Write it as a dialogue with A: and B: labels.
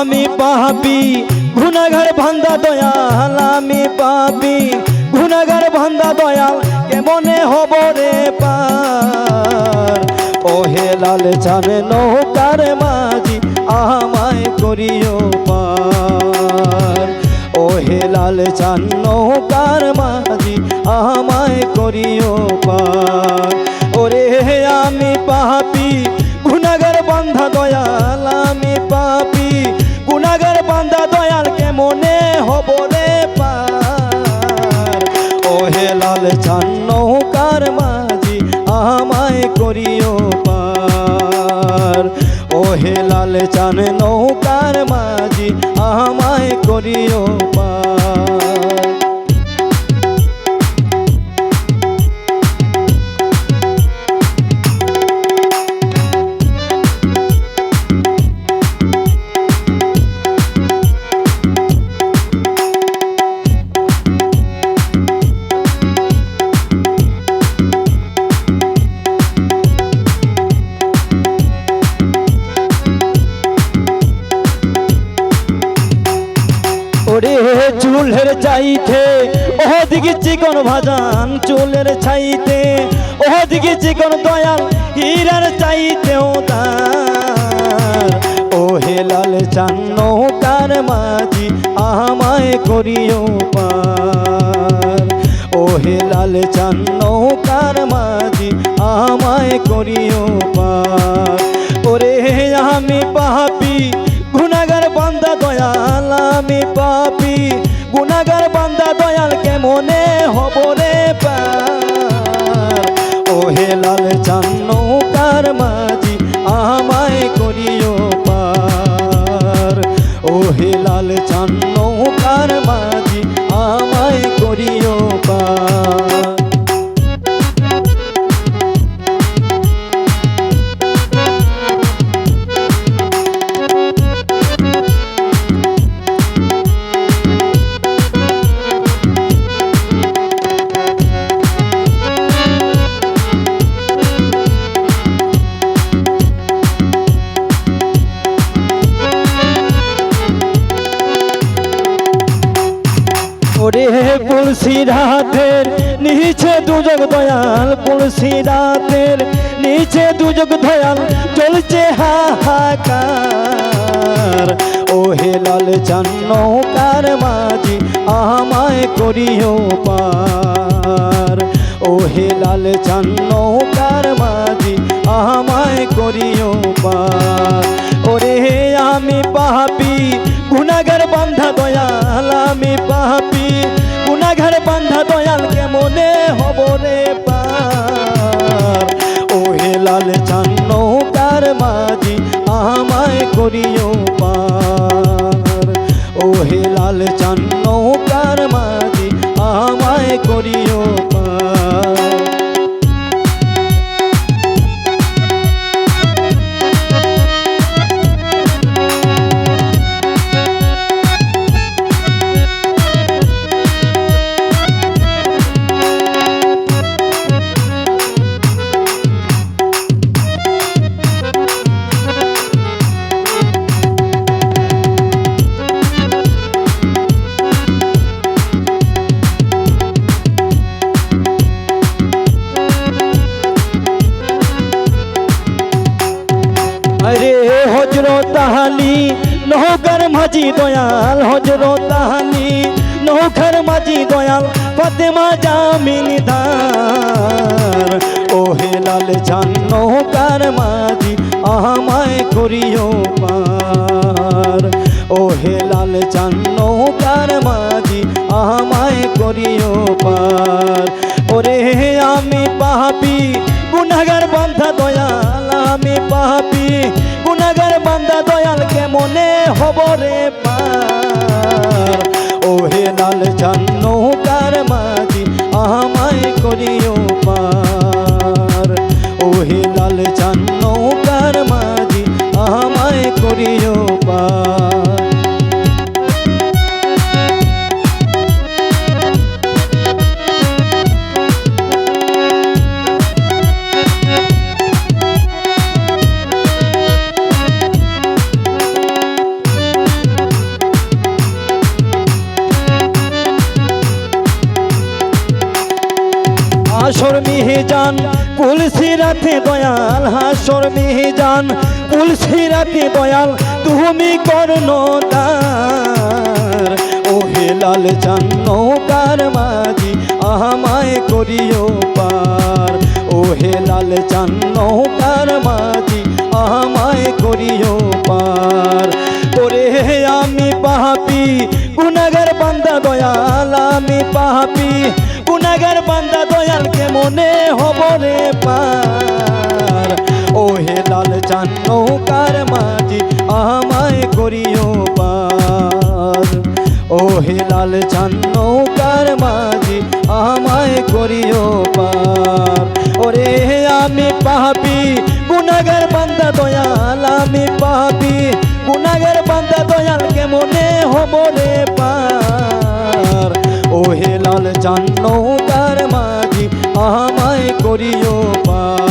A: আমি পাপি গুনাগার ভান্দা দয়াল আমি পাপি গুনাগার ভান্দা দয়াল, কেমনে হব রে পার? ওহে লাল চানে নৌকার মাঝি, আমায় করিও পার। ওহে লাল চান নৌকার মাঝি, আমায় করিও পার। চান নৌকার মাঝি আমায় করিও পার চুলের চাইতে ওদিকে চিকন ভাজান চুলের ছাইতে ওদিকে চিকন দয়াল হীরার চাইতেও তার। ও হে লাল চান নৌকার মাঝি, আমায় করিও পার। ও হে লাল চান নৌকার মাঝি, আমায় করিও পার। ওরে আমি পাপি গুনাগার বান্দা দয়াল, আমি দয়াল কেমনে হব রে ও লাল চান্নকার মাঝি আমায় করিও পার। ও হে লাল চান্নকার পুলসি রাতের নিচে দুজগ দয়াল পুলসি রাতের নিচে দুজগ দয়াল, চলছে হাহাকার। ও হে লাল চান্নকার মাঝি, আমায় করিও পার। ও হে লাল চান্নকার মাঝি, আমায় করিও পার। ওরে আমি পাপি গুনাগার বান্ধা দয়াল, আমি গুনাগার বান্ধা দয়াল কেমনে হব রে পা ও হে লাল চান্নকার মাঝি আমায় করিও নৌকার মাঝি দয়াল হজরত তাহালি নৌকার মাঝি দয়াল, ফাতেমা জামিন ধার ও হে লাল চান, নৌকার মাঝি, আমায় করিও পার। ও হে লাল চান, নৌকার মাঝি, আমায় করিও পার। ওরে আমি পাপি গুনাগার বান্ধা দয়াল, আমি পাপি গুনাগার বান্ধা দয়াল। কেমনে হব রে পার। ও হে লাল কার মাঝি আমায় করিও পার। ওহে লাল চান্নকার রাতে দয়াল হাসর মিজান তুলসী রাতে দয়াল, তুমি কর্ণদার ও হে লাল চান নৌকার মাঝি, আমায় করিও পার। ও হে লাল চান নৌকার মাঝি, আমায় করিও পার। ওরে আমি পাপি গুনাগার বান্দা দয়াল, আমি পাপি। গুনাগার বান্দা দয়াল কে মনে হব রে পার? ও হে লাল চান নৌকার মাঝি, আমায় করিও পার। ও হে লাল চান নৌকার মাঝি, আমায় করিও পার। ওরে আমি পাপি গুনাগার বান্দা দয়াল, আমি পাপি গুনাগার বান্দা দয়াল কে মনে হব রে পার? ও জান্ন তার মাঝি আমায় করিও পার।